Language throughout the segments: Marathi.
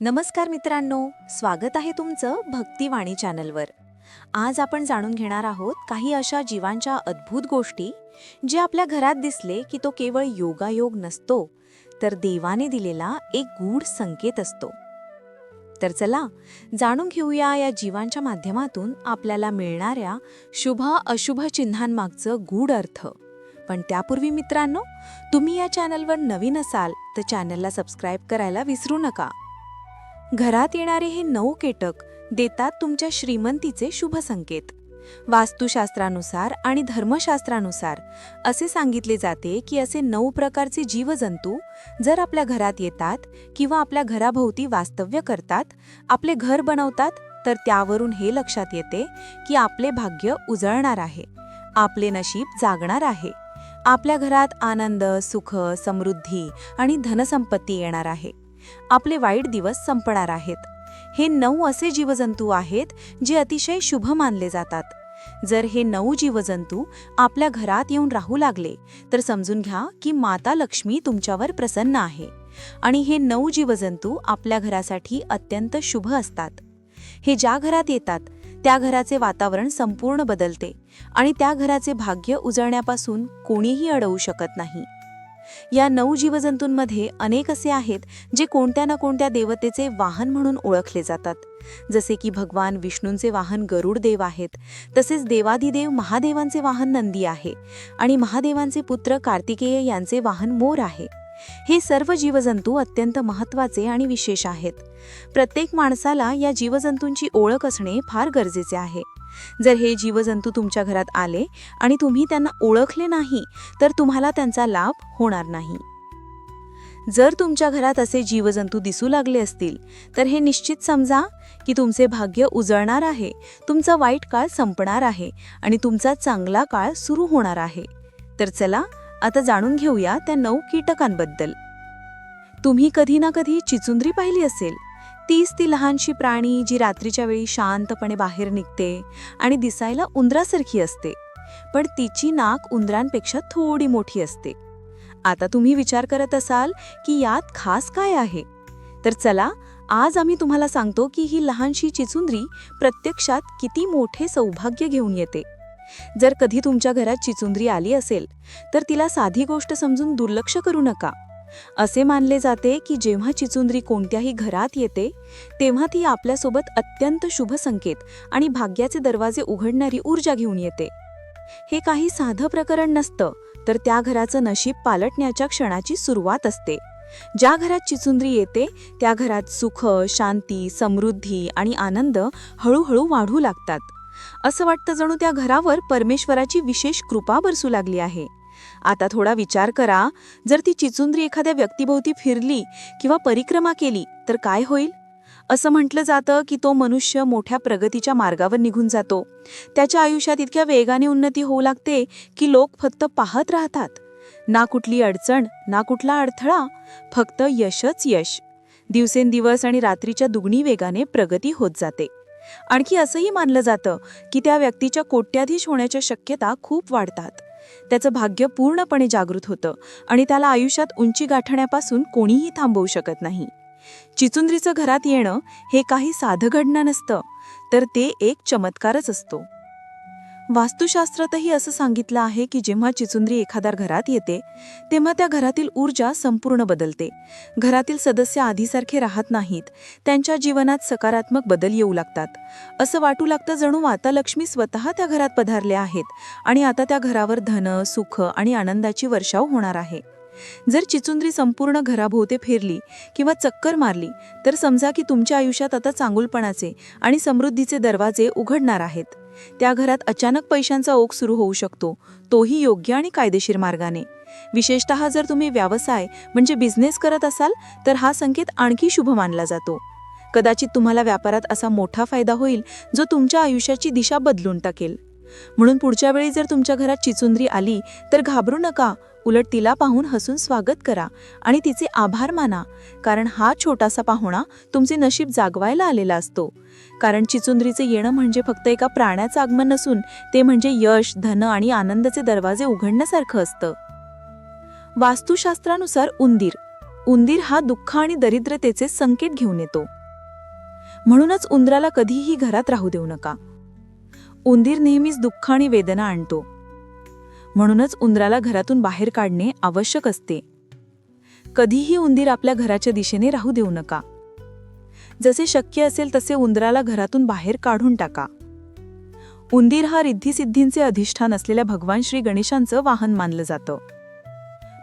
नमस्कार मित्रांनो स्वागत आहे तुमचं भक्तिवाणी चॅनलवर. आज आपण जाणून घेणार आहोत काही अशा जीवांच्या अद्भुत गोष्टी जे आपल्या घरात दिसले की तो केवळ योगायोग नसतो तर देवाने दिलेला एक गूढ संकेत असतो. तर चला जाणून घेऊया या जीवांच्या माध्यमातून आपल्याला मिळणाऱ्या शुभ अशुभ चिन्हांमागचं गूढ अर्थ. पण त्यापूर्वी मित्रांनो तुम्ही या चॅनलवर नवीन असाल तर चॅनलला सबस्क्राईब करायला विसरू नका. घरात येणारे हे नऊ कीटक देतात तुमच्या श्रीमंतीचे शुभ संकेत. वास्तुशास्त्रानुसार आणि धर्मशास्त्रानुसार असे सांगितले जाते की असे नऊ प्रकारचे जीवजंतू जर आपल्या घरात येतात किंवा आपल्या घराभोवती वास्तव्य करतात आपले घर बनवतात तर त्यावरून हे लक्षात येते की आपले भाग्य उजळणार आहे आपले नशीब जागणार आहे आपल्या घरात आनंद सुख समृद्धी आणि धनसंपत्ती येणार आहे. आपले वाईट दिवस संपणार आहेत. हे नऊ असे जीवजंतू आहेत जे अतिशय शुभ मानले जातात. जर हे नऊ जीवजंतू आपल्या घरात येऊन राहू लागले तर समजून घ्या की माता लक्ष्मी तुमच्यावर प्रसन्न आहे आणि हे नऊ जीवजंतू आपल्या घरासाठी अत्यंत शुभ असतात. हे ज्या घरात येतात त्या घराचे वातावरण संपूर्ण बदलते आणि त्या घराचे भाग्य उजळण्यापासून कोणीही अडवू शकत नाही. या नऊ जीवजंतूंमध्ये अनेक असे आहेत जे कोणत्या ना कोणत्या देवतेचे वाहन म्हणून ओळखले जातात. जसे की भगवान विष्णूंचे वाहन गरुड देव आहेत तसेच देवाधिदेव महादेवांचे वाहन नंदी आहे आणि महादेवांचे पुत्र कार्तिकेय यांचे वाहन मोर आहे. हे सर्व जीवजंतू अत्यंत महत्त्वाचे आणि विशेष आहेत. प्रत्येक माणसाला या जीवजंतूंची ओळख असणे फार गरजेचे आहे. जर हे जीवजंतू तुमच्या घरात आले आणि तुम्ही त्यांना ओळखले नाही तर तुम्हाला त्यांचा लाभ होणार नाही. जर तुमच्या घरात असे जीवजंतू दिसू लागले असतील तर हे निश्चित समजा की तुमचे भाग्य उजळणार आहे तुमचा वाईट काळ संपणार आहे आणि तुमचा चांगला काळ सुरू होणार आहे. तर चला आता जाणून घेऊया त्या नऊ कीटकांबद्दल. तुम्ही कधी ना कधी चिचुंद्री पाहिली असेल. तीच ती लहानशी प्राणी जी रात्रीच्या वेळी शांतपणे बाहेर निघते आणि दिसायला उंदरासारखी असते. पण तिची नाक उंदरांपेक्षा थोडी मोठी असते. आता तुम्ही विचार करत असाल की यात खास काय आहे? तर चला आज आम्ही तुम्हाला सांगतो की ही लहानशी चिचुंद्री प्रत्यक्षात किती मोठे सौभाग्य घेऊन येते. जर कधी तुमच्या घरात चिचुंद्री आली असेल तर तिला साधी गोष्ट समजून दुर्लक्ष करू नका. असे मानले जाते की जेव्हा चिचुंद्री कोणत्याही घरात येते तेव्हा ती आपल्यासोबत अत्यंत शुभ संकेत आणि भाग्याचे दरवाजे उघडणारी ऊर्जा घेऊन येते. हे काही साधं प्रकरण नसतं तर त्या घराचं नशीब पालटण्याच्या क्षणाची सुरुवात असते. ज्या घरात चिचुंद्री येते त्या घरात सुख शांती समृद्धी आणि आनंद हळूहळू वाढू लागतात. असं वाटतं जणू त्या घरावर परमेश्वराची विशेष कृपा बरसू लागली आहे. आता थोडा विचार करा जर ती चिचुंद्री एखाद्या व्यक्तीभोवती फिरली किंवा परिक्रमा केली तर काय होईल? असं म्हटलं जातं की तो मनुष्य मोठ्या प्रगतीच्या मार्गावर निघून जातो. त्याच्या आयुष्यात इतक्या वेगाने उन्नती होऊ लागते की लोक फक्त पाहत राहतात. ना कुठली अडचण ना कुठला अडथळा फक्त यशच यश. दिवसेंदिवस आणि रात्रीच्या दुगणी वेगाने प्रगती होत जाते. आणखी असंही मानलं जातं की त्या व्यक्तीच्या कोट्याधीश होण्याच्या शक्यता खूप वाढतात. त्याचं भाग्य पूर्णपणे जागृत होतं आणि त्याला आयुष्यात उंची गाठण्यापासून कोणीही थांबवू शकत नाही. चिचुंद्रीचं घरात येणं हे काही साधं घडणं नसतं तर ते एक चमत्कारच असतो. वास्तुशास्त्रातही असं सांगितलं आहे की जेव्हा चिचुंद्री एखाद्या घरात येते तेव्हा त्या घरातील ऊर्जा संपूर्ण बदलते. घरातील सदस्य आधीसारखे राहत नाहीत. त्यांच्या जीवनात सकारात्मक बदल येऊ लागतात. असं वाटू लागतं जणू माता लक्ष्मी स्वतः त्या घरात पधारल्या आहेत आणि आता त्या घरावर धन सुख आणि आनंदाची वर्षाव होणार आहे. जर चिचुंद्री संपूर्ण घराभोवते फिरली किंवा चक्कर मारली तर समजा की तुमच्या आयुष्यात आता चांगुलपणाचे आणि समृद्धीचे दरवाजे उघडणार आहेत. त्या घरात अचानक पैशांचा ओघ सुरू होऊ शकतो. तोही योग्य आणि कायदेशीर मार्गाने. विशेषतः जर तुम्ही व्यवसाय म्हणजे बिझनेस करत असाल तर हा संकेत आणखी शुभ मानला जातो. कदाचित तुम्हाला व्यापारात असा मोठा फायदा होईल जो तुमच्या आयुष्याची दिशा बदलून टाकेल. म्हणून पुढच्या वेळी जर तुमच्या घरात चिचुंद्री आली तर घाबरू नका उलट तिला पाहून हसून स्वागत करा आणि तिचे आभार माना कारण हा छोटासा पाहुणा तुमचे नशीब जागवायला आलेला असतो. कारण चिचुंद्रीचे येणं म्हणजे फक्त एका प्राण्याचं आगमन नसून ते म्हणजे यश धन आणि आनंदाचे दरवाजे उघडण्यासारखं असतं. वास्तुशास्त्रानुसार उंदीर. उंदीर हा दुःख आणि दरिद्रतेचे संकेत घेऊन येतो. म्हणूनच उंदराला कधीही घरात राहू देऊ नका. उंदीर नेहमीच दुःख आणि वेदना आणतो. म्हणूनच उंदराला घरातून बाहेर काढणे आवश्यक असते. कधीही उंदीर आपल्या घराच्या दिशेने राहू देऊ नका. जसे शक्य असेल तसे उंदराला घरातून बाहेर काढून टाका. उंदीर हा रिद्धिसिद्धींचे अधिष्ठान असलेल्या भगवान श्री गणेशांचं वाहन मानलं जातं.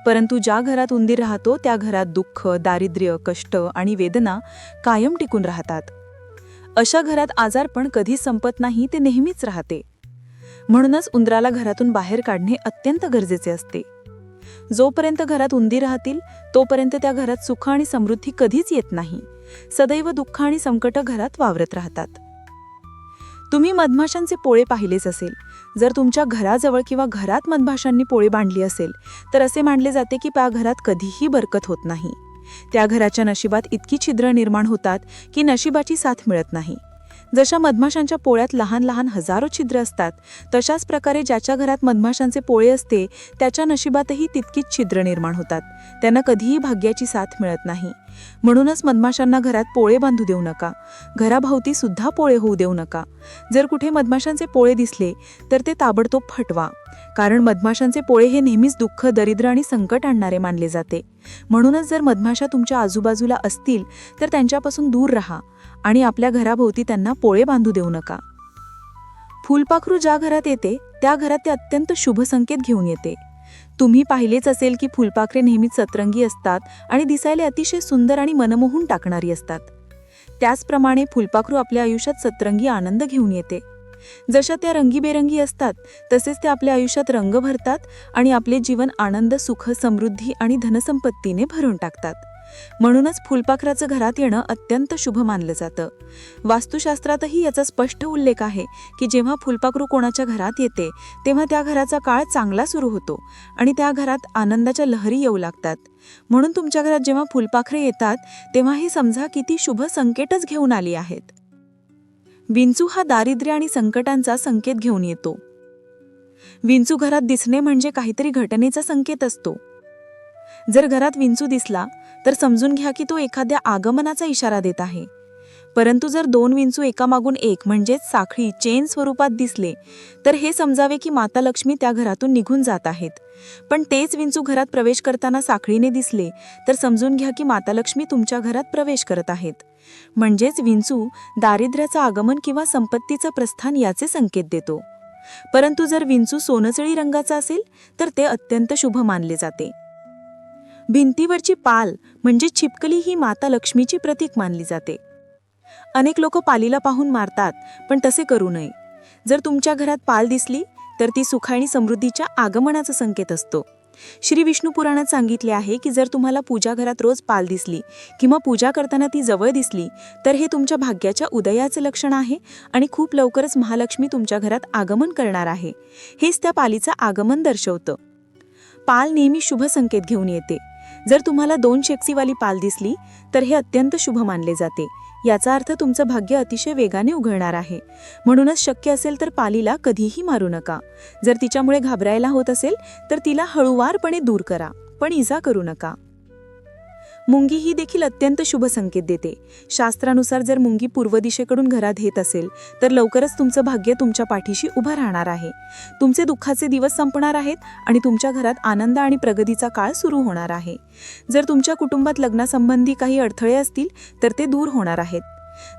परंतु ज्या घरात उंदीर राहतो त्या घरात दुःख दारिद्र्य कष्ट आणि वेदना कायम टिकून राहतात. अशा घरात आजारपण कधी संपत नाही ते नेहमीच राहते. म्हणूनच उंदराला घरातून बाहेर काढणे अत्यंत गरजेचे असते. जोपर्यंत घरात उंदीर राहतील तोपर्यंत त्या घरात सुख आणि समृद्धी कधीच येत नाही. सदैव दुःख आणि संकट घरात वावरत राहतात. तुम्ही मधमाशांचे पोळे पाहिलेच असेल. जर तुमच्या घराजवळ किंवा घरात मधमाशांनी पोळी बांधली असेल तर असे मानले जाते की त्या घरात कधीही बरकत होत नाही. त्या घराच्या नशिबात इतकी छिद्र निर्माण होतात की नशिबाची साथ मिळत नाही. जशा मधमाशांच्या पोळ्यात लहान लहान हजारो छिद्र असतात तशाच प्रकारे ज्याच्या घरात मधमाशांचे पोळे असते त्याच्या नशिबातही तितकीच छिद्र निर्माण होतात. त्यांना कधीही भाग्याची साथ मिळत नाही. म्हणूनच मधमाशांना घरात पोळे बांधू देऊ नका. घराभोवती सुद्धा पोळे होऊ देऊ नका. जर कुठे मधमाशांचे पोळे दिसले तर ते ताबडतोब फटवा. कारण मधमाशांचे पोळे हे नेहमीच दुःख दरिद्र आणि संकट आणणारे मानले जाते. म्हणूनच जर मधमाशा तुमच्या आजूबाजूला असतील तर त्यांच्यापासून दूर राहा. आणि आपल्या घराभोवती त्यांना पोळे बांधू देऊ नका. फुलपाखरू ज्या घरात येते त्या घरात ते अत्यंत शुभ संकेत घेऊन येते. तुम्ही पाहिलेच असेल की फुलपाखरे नेहमीच सतरंगी असतात आणि दिसायला अतिशय सुंदर आणि मनमोहून टाकणारी असतात. त्याचप्रमाणे फुलपाखरू आपल्या आयुष्यात सतरंगी आनंद घेऊन येते. जशा त्या रंगीबेरंगी असतात तसेच ते आपल्या आयुष्यात रंग भरतात आणि आपले जीवन आनंद सुख समृद्धी आणि धनसंपत्तीने भरून टाकतात. म्हणूनच फुलपाखराचं घरात येणं अत्यंत शुभ मानलं जातं. वास्तुशास्त्रातही याचा स्पष्ट उल्लेख आहे की जेव्हा फुलपाखरू कोणाच्या घरात येते तेव्हा त्या घराचा काळ चांगला सुरू होतो आणि त्या घरात आनंदाच्या लहरी येऊ लागतात. म्हणून तुमच्या घरात जेव्हा फुलपाखरे येतात तेव्हा हे समजा किती शुभ संकेतच घेऊन आली आहेत. विंचू हा दारिद्र्य आणि संकटांचा संकेत घेऊन येतो. विंचू घरात दिसणे म्हणजे काहीतरी घटनेचा संकेत असतो. जर घरात विंचू दिसला तर समजून घ्या की तो एखाद्या आगमनाचा इशारा देत आहे. परंतु जर दोन विंचू एकामागून एक म्हणजेच साखळी चेन स्वरूपात दिसले तर हे समजावे की माता लक्ष्मी त्या घरातून निघून जात आहेत. पण तेच विंचू घरात प्रवेश करताना साखळीने दिसले तर समजून घ्या की माता लक्ष्मी तुमच्या घरात प्रवेश करत आहेत. म्हणजेच विंचू दारिद्र्याचं आगमन किंवा संपत्तीचं प्रस्थान याचे संकेत देतो. परंतु जर विंचू सोनचळी रंगाचा असेल तर ते अत्यंत शुभ मानले जाते. भिंतीवरची पाल म्हणजे छिपकली ही माता लक्ष्मीची प्रतीक मानली जाते. अनेक लोक पालीला पाहून मारतात पण तसे करू नये. जर तुमच्या घरात पाल दिसली तर ती सुख आणि समृद्धीच्या आगमनाचा संकेत असतो. श्री विष्णू पुराणात सांगितले आहे की जर तुम्हाला पूजा घरात रोज पाल दिसली किंवा पूजा करताना ती जवळ दिसली तर हे तुमच्या भाग्याच्या उदयाचे लक्षण आहे आणि खूप लवकरच महालक्ष्मी तुमच्या घरात आगमन करणार आहे. हेच त्या पालीचं आगमन दर्शवतं. पाल नेहमी शुभ संकेत घेऊन येते. जर तुम्हाला दोन शेपसीवाली पाल दिसली तर हे अत्यंत शुभ मानले जाते. याचा अर्थ तुमचं भाग्य अतिशय वेगाने उघडणार आहे. म्हणूनच शक्य असेल तर पालीला कधीही मारू नका. जर तिच्यामुळे घाबरायला होत असेल तर तिला हळूवारपणे दूर करा. पण इजा करू नका. मुंगी ही देखील अत्यंत शुभ संकेत देते. शास्त्रानुसार जर मुंगी पूर्व दिशेकडून घरात येत असेल तर लवकरच तुमचं भाग्य तुमच्या पाठीशी उभं राहणार आहे. तुमचे दुःखाचे दिवस संपणार आहेत आणि तुमच्या घरात आनंद आणि प्रगतीचा काळ सुरू होणार आहे. जर तुमच्या कुटुंबात लग्नासंबंधी काही अडथळे असतील तर ते दूर होणार आहेत.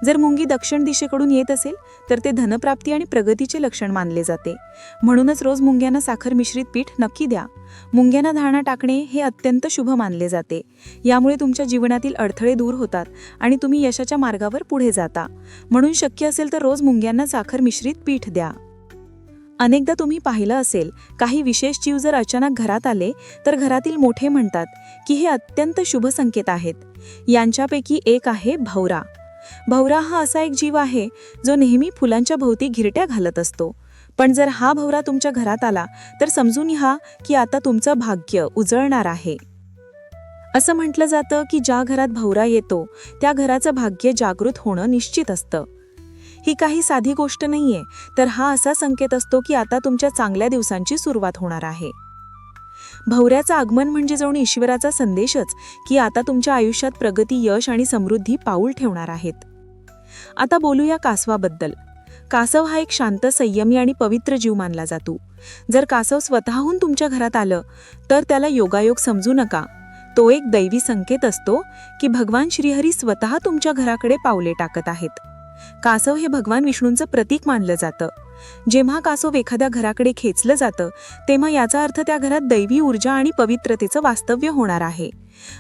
जर मुंगी दक्षिण दिशेकडून येत असेल तर ते धनप्राप्ती आणि प्रगतीचे लक्षण मानले जाते. म्हणूनच रोज मुंग्यांना साखर मिश्रित पीठ नक्की द्या. मुंग्यांना धारणा टाकणे हे अत्यंत शुभ मानले जाते. यामुळे तुमच्या जीवनातील अडथळे दूर होतात आणि तुम्ही यशाच्या मार्गावर पुढे जाता. म्हणून शक्य असेल तर रोज मुंग्यांना साखर मिश्रित पीठ द्या. अनेकदा तुम्ही पाहिलं असेल काही विशेष जीव जर अचानक घरात आले तर घरातील मोठे म्हणतात की हे अत्यंत शुभ संकेत आहेत. यांच्यापैकी एक आहे भवरा. भवरा हा असा एक जीव आहे जो नेहमी फुलांच्या भोवती घिरट्या घालत असतो. पण जर हा भवरा तुमच्या घरात आला तर समजून घ्या की आता तुमचं भाग्य उजळणार आहे. असं म्हटलं जातं की ज्या घरात भवरा येतो त्या घराचं भाग्य जागृत होणं निश्चित असतं. ही काही साधी गोष्ट नाहीये तर हा असा संकेत असतो की आता तुमच्या चांगल्या दिवसांची सुरुवात होणार आहे. भवऱ्याचं आगमन म्हणजे जणू ईश्वराचा संदेशच की आता तुमच्या आयुष्यात प्रगती यश आणि समृद्धी पाऊल ठेवणार आहेत. आता बोलूया कासवाबद्दल. कासव हा एक शांत संयमी आणि पवित्र जीव मानला जातो. जर कासव स्वतःहून तुमच्या घरात आलं तर त्याला योगायोग समजू नका. तो एक दैवी संकेत असतो की भगवान श्रीहरी स्वतः तुमच्या घराकडे पावले टाकत आहेत. कासव हे भगवान विष्णूंचं प्रतीक मानलं जातं. जेव्हा कासव एखाद्या घराकडे खेचलं जातं तेव्हा याचा अर्थ त्या घरात दैवी ऊर्जा आणि पवित्रतेचं वास्तव्य होणार आहे.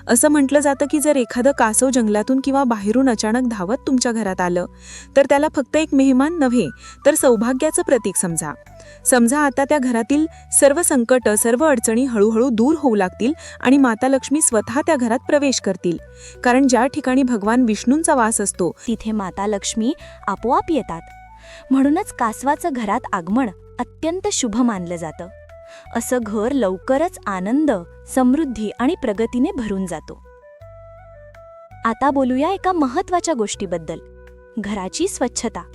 असं म्हटलं जातं की जर एखादं कासव जंगलातून किंवा बाहेरून अचानक धावत तुमच्या घरात आलं तर त्याला फक्त एक मेहमान नव्हे तर सौभाग्याचं प्रतीक समजा. समजा आता त्या घरातील सर्व संकट सर्व अडचणी हळूहळू दूर होऊ लागतील आणि माता लक्ष्मी स्वतः त्या घरात प्रवेश करतील. कारण ज्या ठिकाणी भगवान विष्णूंचा वास असतो तिथे माता लक्ष्मी आपोआप येतात. म्हणूनच कासवाचं घरात आगमन अत्यंत शुभ मानलं जातं. असं घर लवकरच आनंद समृद्धी आणि प्रगतीने भरून जातो. आता बोलूया एका महत्त्वाच्या गोष्टीबद्दल घराची स्वच्छता.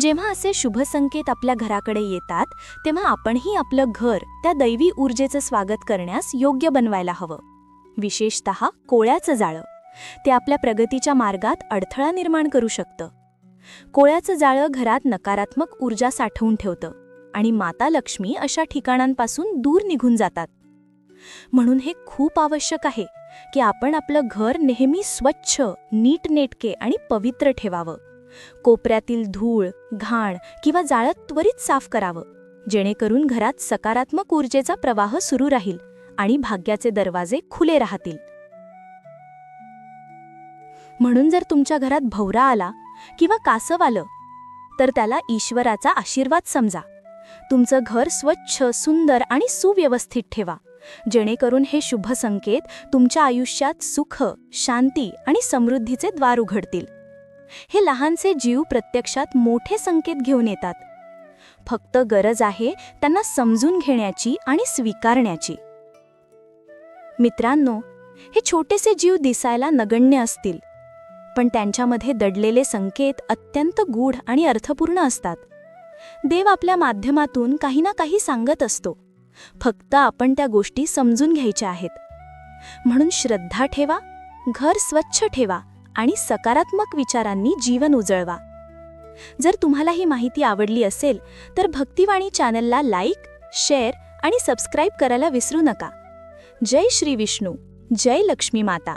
जेव्हा असे शुभ संकेत आपल्या घराकडे येतात तेव्हा आपणही आपलं घर त्या दैवी ऊर्जेचं स्वागत करण्यास योग्य बनवायला हवं. विशेषत कोळ्याचं जाळं. ते आपल्या प्रगतीच्या मार्गात अडथळा निर्माण करू शकतं. कोळ्याचं जाळं घरात नकारात्मक ऊर्जा साठवून ठेवतं आणि माता लक्ष्मी अशा ठिकाणांपासून दूर निघून जातात. म्हणून हे खूप आवश्यक आहे की आपण आपलं घर नेहमी स्वच्छ नीटनेटके आणि पवित्र ठेवावं. कोपऱ्यातील धूळ घाण किंवा जाळं त्वरित साफ करावं जेणेकरून घरात सकारात्मक ऊर्जेचा प्रवाह सुरू राहील आणि भाग्याचे दरवाजे खुले राहतील. म्हणून जर तुमच्या घरात भवरा आला किंवा कासव आलं तर त्याला ईश्वराचा आशीर्वाद समजा. तुमचं घर स्वच्छ सुंदर आणि सुव्यवस्थित ठेवा. जेणेकरून हे शुभ संकेत तुमच्या आयुष्यात सुख शांती आणि समृद्धीचे द्वार उघडतील. हे लहानसे जीव प्रत्यक्षात मोठे संकेत घेऊन येतात. फक्त गरज आहे त्यांना समजून घेण्याची आणि स्वीकारण्याची. मित्रांनो हे छोटेसे जीव दिसायला नगण्य असतील. पण त्यांच्यामध्ये दडलेले संकेत अत्यंत गूढ आणि अर्थपूर्ण असतात. देव आपल्या माध्यमातून काही ना काही सांगत असतो. फक्त आपण त्या गोष्टी समजून घ्यायच्या आहेत. म्हणून श्रद्धा ठेवा घर स्वच्छ ठेवा आणि सकारात्मक विचारांनी जीवन उजळवा. जर तुम्हाला ही माहिती आवडली असेल तर भक्तिवाणी चॅनलला लाईक शेअर आणि सबस्क्राईब करायला विसरू नका. जय श्री विष्णू जय लक्ष्मी माता.